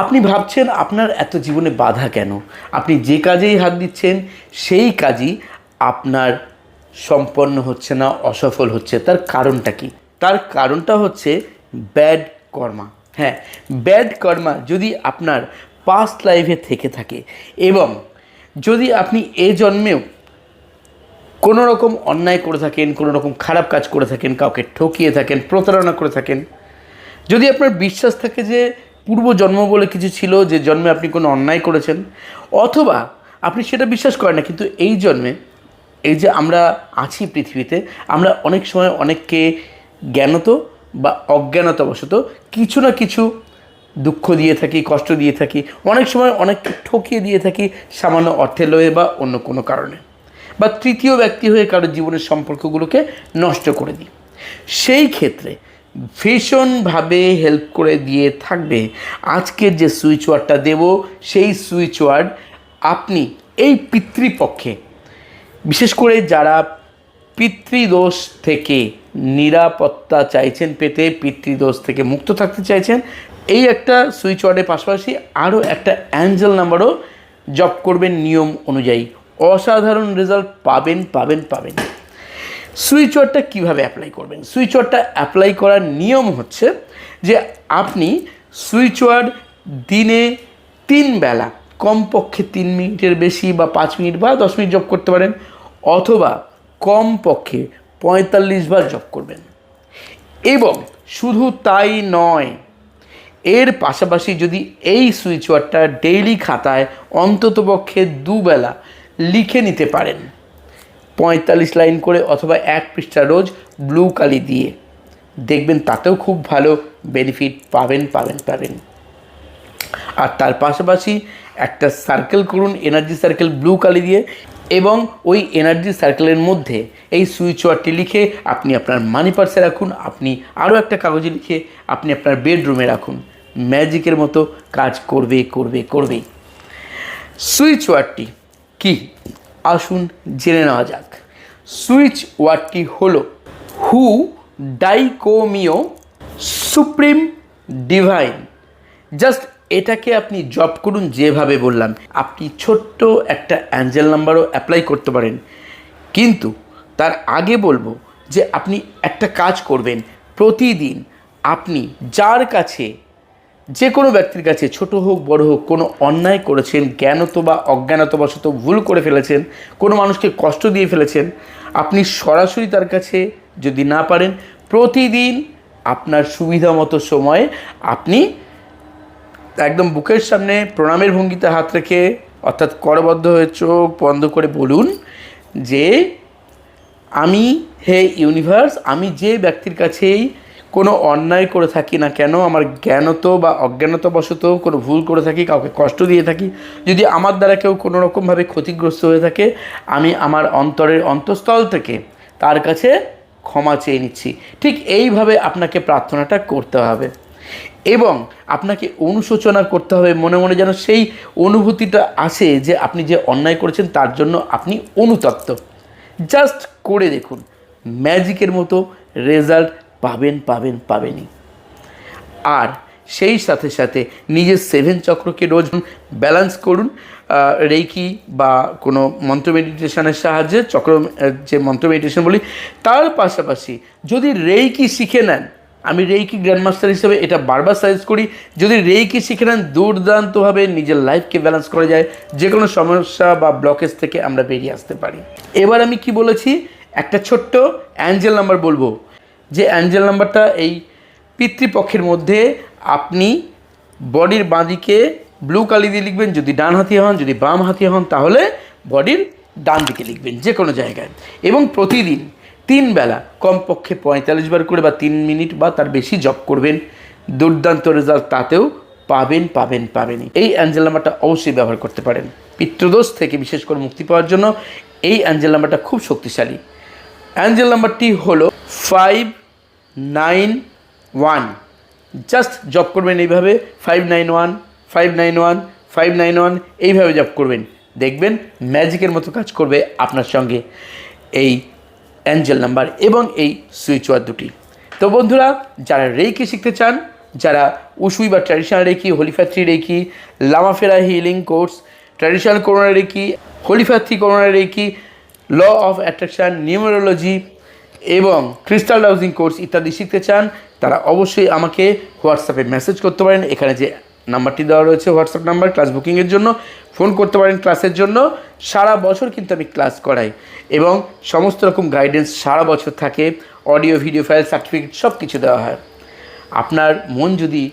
আপনি ভাবছেন আপনার এত জীবনে বাধা কেন? আপনি যে কাজেই হাত দিচ্ছেন, সেই কাজই আপনার সম্পন্ন হচ্ছে না, অসফল হচ্ছে। তার কারণটা কি? তার কারণটা হচ্ছে ব্যাড কর্মা। হ্যাঁ ব্যাড কর্মা যদি আপনার পাস্ট লাইফে থেকে থাকে এবং যদি আপনি এ জন্মেও কোনো রকম অন্যায় করে থাকেন কোনো রকম খারাপ কাজ করে থাকেন, কাউকে ঠকিয়ে থাকেন, প্রতারণা করে থাকেন, যদি আপনার বিশ্বাস থাকে যে পূর্ব জন্ম বলে কিছু ছিল যে জন্মে আপনি কোনো অন্যায় করেছেন, অথবা আপনি সেটা বিশ্বাস করেন না, কিন্তু এই জন্মে, এই যে আমরা আছি পৃথিবীতে, আমরা অনেক সময় অনেককে জ্ঞানত বা অজ্ঞানতাবশত কিছু না কিছু দুঃখ দিয়ে থাকি, কষ্ট দিয়ে থাকি, অনেক সময় অনেককে ঠকিয়ে দিয়ে থাকি সামান্য অর্থে লয়ে বা অন্য কোনো কারণে। বা তৃতীয় ব্যক্তি হয়ে কারোর জীবনের সম্পর্কগুলোকে নষ্ট করে দিই। সেই ক্ষেত্রে ভীষণভাবে হেল্প করে দিয়ে থাকবে। আজকের যে সুইচ ওয়ার্ডটা দেব, সেই সুইচ ওয়ার্ড আপনি এই পিতৃপক্ষে, বিশেষ করে যারা পিতৃদোষ থেকে নিরাপত্তা চাইছেন পেতে, পিতৃদোষ থেকে মুক্ত থাকতে চাইছেন, এই একটা সুইচ ওয়ার্ডের পাশাপাশি আরও একটা অ্যাঞ্জেল নাম্বারও জব করবেন নিয়ম অনুযায়ী। অসাধারণ রেজাল্ট পাবেন পাবেন পাবেন। সুইচ ওয়ার্ডটা কীভাবে অ্যাপ্লাই করবেন? সুইচ ওয়ার্ডটা অ্যাপ্লাই করার নিয়ম হচ্ছে যে আপনি সুইচ ওয়ার্ড দিনে তিন বেলা, কমপক্ষে তিন মিনিটের বেশি বা পাঁচ মিনিট বা দশ মিনিট জব করতে পারেন, অথবা কমপক্ষে পঁয়তাল্লিশ বার জব করবেন। এবং শুধু তাই নয়, এর পাশাপাশি যদি এই সুইচ ওয়ার্ডটা ডেইলি খাতায় অন্ততপক্ষে দুবেলা লিখে নিতে পারেন পঁয়তাল্লিশ লাইন করে অথবা এক পৃষ্ঠা রোজ ব্লু কালি দিয়ে। দেখবেন তাতেও খুব ভালো বেনিফিট পাবেন পাবেন পাবেন। আর তার পাশাপাশি একটা সার্কেল করুন এনার্জি সার্কেল ব্লু কালি দিয়ে এবং ওই এনার্জি সার্কেলের মধ্যে এই সুইচ ওয়ার্ডটি লিখে আপনি আপনার মানি পার্সে রাখুন, আপনি আরও একটা কাগজে লিখে আপনি আপনার বেডরুমে রাখুন। ম্যাজিকের মতো কাজ করবে করবে করবেই সুইচ ওয়ার্ডটি কি? আসুন জেনে নেওয়া যাক। সুইচ ওয়ার্ডটি হল হু ডাইকোমিও সুপ্রিম ডিভাইন। জাস্ট এটাকে আপনি জব করুন যেভাবে বললাম। আপনি ছোট্ট একটা অ্যাঞ্জেল নাম্বারও অ্যাপ্লাই করতে পারেন। কিন্তু তার আগে বলব যে আপনি একটা কাজ করবেন। প্রতিদিন আপনি যার কাছে যে কোনো ব্যক্তির কাছে ছোট হোক, বড় হোক, কোনো অন্যায় করেছেন জ্ঞানত বা অজ্ঞানতবশত ভুল করে ফেলেছেন, কোনো মানুষকে কষ্ট দিয়ে ফেলেছেন, আপনি সরাসরি তার কাছে যদি না পারেন, প্রতিদিন আপনার সুবিধা মতো সময়ে আপনি একদম বুকের সামনে প্রণামের ভঙ্গিতে হাত রেখে, অর্থাৎ করবদ্ধ হয়ে চোখ বন্ধ করে বলুন যে, আমি হে ইউনিভার্স, আমি যে ব্যক্তির কাছেই কোনো অন্যায় করে থাকি না কেন? আমার জ্ঞানত বা অজ্ঞানতাবশত কোনো ভুল করে থাকি, কাউকে কষ্ট দিয়ে থাকি। যদি আমার দ্বারা কেউ কোনো রকমভাবে ক্ষতিগ্রস্ত হয়ে থাকে, আমি আমার অন্তরের অন্তঃস্থল থেকে তার কাছে ক্ষমা চেয়ে নিচ্ছি। ঠিক এইভাবে আপনাকে প্রার্থনাটা করতে হবে। এবং আপনাকে অনুশোচনা করতে হবে, মনে মনে যেন সেই অনুভূতিটা আসে যে আপনি যে অন্যায় করেছেন, তার জন্য আপনি অনুতপ্ত। জাস্ট করে দেখুন। ম্যাজিকের মতো রেজাল্ট পাবেন পাবেন, পাবেনই। আর সেই সাথে সাথে নিজের সেভেন চক্রকে রোজ ব্যালেন্স করুন রেইকি বা কোনো মন্ত্র মেডিটেশনের সাহায্যে, চক্র যে মন্ত্র মেডিটেশন বলি, তার পাশাপাশি যদি রেইকি শিখে নেন, আমি রেইকি গ্র্যান্ডমাস্টার হিসেবে এটা বারবার সাজেস্ট করি, যদি রেইকি শিখে নেন, দুর্দান্তভাবে নিজের লাইফকে ব্যালেন্স করা যায় যে কোনো সমস্যা বা ব্লকেজ থেকে আমরা বেরিয়ে আসতে পারি। এবার আমি কি বলেছি? একটা ছোট্ট অ্যাঞ্জেল নাম্বার বলব। যে অ্যাঞ্জেল নাম্বারটা এই পিতৃপক্ষের মধ্যে আপনি বডির বাঁদিকে ব্লু কালি দিয়ে লিখবেন, যদি ডান হাতি হন, যদি বাম হাতি হন, তাহলে বডির ডান দিকে লিখবেন, যে কোনো জায়গায়। এবং প্রতিদিন তিন বেলা, কমপক্ষে পঁয়তাল্লিশ বার করে বা তিন মিনিট বা তার বেশি জব করবেন। দুর্দান্ত রেজাল্ট তাতেও পাবেন পাবেন পাবেনই এই অ্যাঞ্জেল নাম্বারটা অবশ্যই ব্যবহার করতে পারেন। পিতৃদোষ থেকে বিশেষ করে মুক্তি পাওয়ার জন্য এই অ্যাঞ্জেল নাম্বারটা খুব শক্তিশালী। অ্যাঞ্জেল নাম্বারটি হলো ফাইভ নাইন ওয়ান জাস্ট জব করবেন এইভাবে five nine one five nine one five nine one এইভাবে জব করবেন। দেখবেন ম্যাজিকের মতো কাজ করবে আপনার সঙ্গে এই অ্যাঞ্জেল নাম্বার এবং এই সুইচ ওয়ার দুটি। তো বন্ধুরা, যারা রেইকি শিখতে চান, যারা উসুই বা traditional reiki হোলিফ্যাথ্রি reiki লামাফেরা healing course traditional Karuna reiki হোলিফ্যাথ্রি Karuna reiki law of attraction numerology এবং ক্রিস্টাল হাউজিং কোর্স ইত্যাদি শিখতে চান, তারা অবশ্যই আমাকে হোয়াটসঅ্যাপে মেসেজ করতে পারেন। এখানে যে নাম্বারটি দেওয়া রয়েছে হোয়াটসঅ্যাপ নাম্বার ক্লাস বুকিংয়ের জন্য ফোন করতে পারেন ক্লাসের জন্য। সারা বছর কিন্তু আমি ক্লাস করাই এবং সমস্ত রকম গাইডেন্স সারা বছর থাকে। অডিও ভিডিও ফাইল সার্টিফিকেট সব কিছু দেওয়া হয়। আপনার মন যদি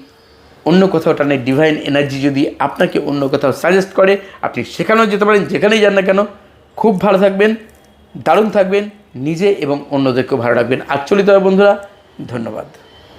অন্য কোথাও টানে ডিভাইন এনার্জি যদি আপনাকে অন্য কোথাও সাজেস্ট করে, আপনি সেখানেও যেতে পারেন, যেখানেই যান না কেন। খুব ভালো থাকবেন, দারুণ থাকবেন। নিজে এবং অন্যদেরকেও ভালো রাখবেন। আচ্ছলিত বন্ধুরা ধন্যবাদ।